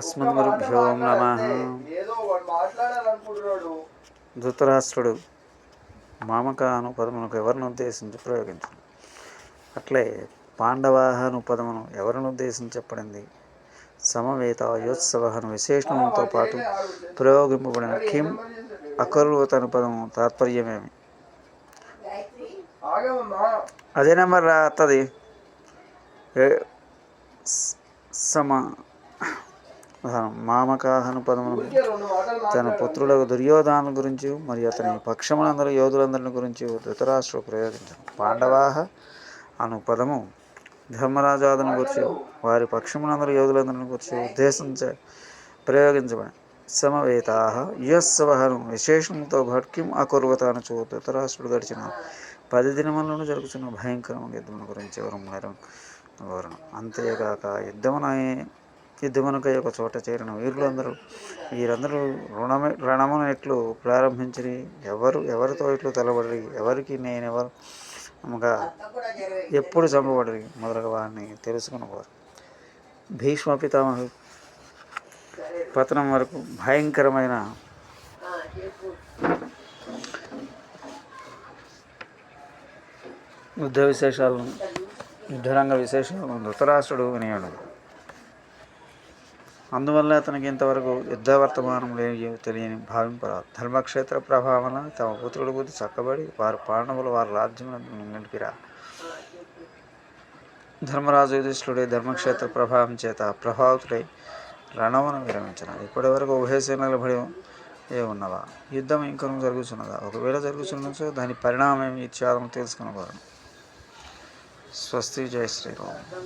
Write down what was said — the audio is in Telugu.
అస్మద్గురుభ్యో నమ. ధృతరాష్ట్రుడు మామక అను పదమునకు ఎవరిని ఉద్దేశించి ప్రయోగించను? అట్లే పాండవాహ అను పదమును ఎవరిని ఉద్దేశించి చెప్పడింది సమవేత యోత్సవ అను విశేషణంతో పాటు ప్రయోగింపబడిన కిం అకరువత అను పదము తాత్పర్యమేమి? అదే నెంబర్ రా అత్తది. సమ మామకాహను పదమును తన పుత్రులకు దుర్యోధను గురించి మరియు అతని పక్షములందరూ యోధులందరిని గురించి ధృతరాష్ట్రుడు ప్రయోగించారు పాండవాహ అను పదము ధర్మరాజాదుని గురించి వారి పక్షములందరూ యోధులందరిని గురించి ఉద్దేశించ ప్రయోగించబడి సమవేతాహ యస్సవహను విశేషంతో భట్కిం అకుర్వత చూ ధృతరాష్ట్రుడు గడిచిన పది దినములను జరుగుతున్న భయంకరమైన యుద్ధముల గురించి వివరం వివరణ అంతేగాక యుద్ధమున యుద్ధమునకై ఒక చోట చేరిన వీరులందరూ వీరందరూ రుణమే రణమును ఎట్లు ప్రారంభించి ఎవరు ఎవరితో ఇట్లు తలబడి ఎవరికి నేనెవరు అనగా ఎప్పుడు చంపబడి మొదలగు వారిని తెలుసుకున్నవారు. భీష్మ పితామహ పతనం వరకు భయంకరమైన యుద్ధ విశేషాలను యుద్ధరంగ విశేషాలను ధృతరాష్ట్రుడు వినియాడు. అందువల్ల అతనికి ఇంతవరకు యుద్ధ వర్తమానం లేని తెలియని భావింపరాదు ధర్మక్షేత్ర ప్రభావన తమ పుత్రుడు గురించి చక్కబడి వారు పాండవులు వారి రాజ్యములను నిలిపిరా ధర్మరాజు యుధిష్ఠుడే ధర్మక్షేత్ర ప్రభావం చేత ప్రభావితుడై రణమును విరమించిన ఇప్పటి వరకు ఉభయ సేనల ఏ ఉన్నవా? యుద్ధం ఇంకొక జరుగుతున్నదా ఒకవేళ జరుగుతున్నచో దాని పరిణామం ఇత్యాదం తెలుసుకునేవారు స్వస్తి జయ శ్రీరామ్.